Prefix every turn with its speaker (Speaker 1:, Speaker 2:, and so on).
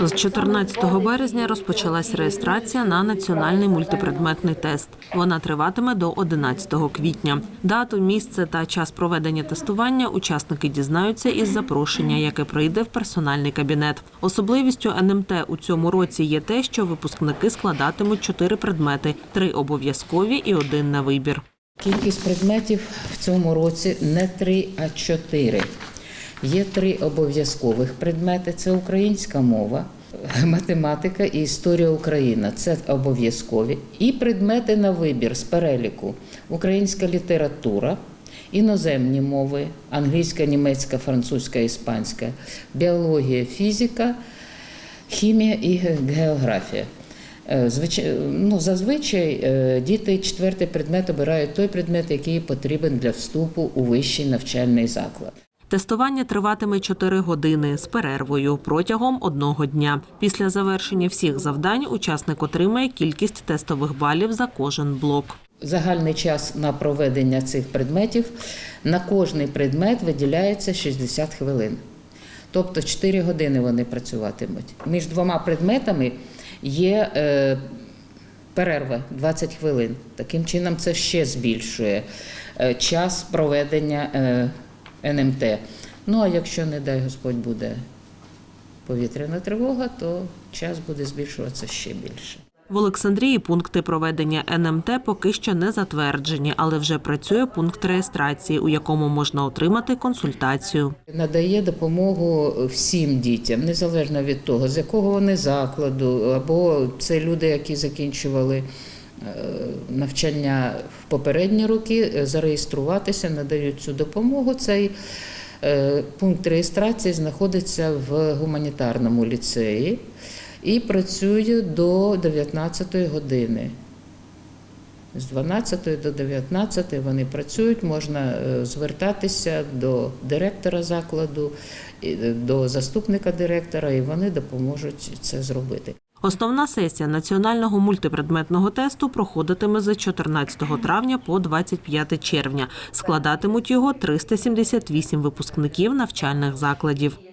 Speaker 1: З 14 березня розпочалась реєстрація на національний мультипредметний тест. Вона триватиме до 11 квітня. Дату, місце та час проведення тестування учасники дізнаються із запрошення, яке прийде в персональний кабінет. Особливістю НМТ у цьому році є те, що випускники складатимуть чотири предмети: три обов'язкові і один на вибір.
Speaker 2: Кількість предметів в цьому році не три, а чотири. Є три обов'язкових предмети: це українська мова, математика і історія України. Це обов'язкові. І предмети на вибір з переліку: українська література, іноземні мови, англійська, німецька, французька, іспанська, біологія, фізика, хімія і географія. Е, ну, зазвичай е, діти четвертий предмет обирають той предмет, який потрібен для вступу у вищий навчальний заклад.
Speaker 1: Тестування триватиме 4 години з перервою протягом одного дня. Після завершення всіх завдань учасник отримає кількість тестових балів за кожен блок.
Speaker 2: Загальний час на проведення цих предметів на кожний предмет виділяється 60 хвилин. Тобто 4 години вони працюватимуть. Між двома предметами є е, перерва 20 хвилин. Таким чином, це ще збільшує е, час проведення е, НМТ. Ну а якщо, не дай Господь, буде повітряна тривога, то час буде збільшуватися ще більше.
Speaker 1: В Олександрії пункти проведення НМТ поки що не затверджені, але вже працює пункт реєстрації, у якому можна отримати консультацію.
Speaker 2: Надає допомогу всім дітям, незалежно від того, з якого вони закладу, або це люди, які закінчували навчання в попередні роки, е, зареєструватися, надають цю допомогу. Цей е, пункт реєстрації знаходиться в гуманітарному ліцеї і працює до 19 години. З 12 до 19 вони працюють, можна е, звертатися до директора закладу, е, до заступника директора, і вони допоможуть це зробити.
Speaker 1: Основна сесія національного мультипредметного тесту проходитиме з 14 травня по 25 червня. Складатимуть його 378 випускників навчальних закладів.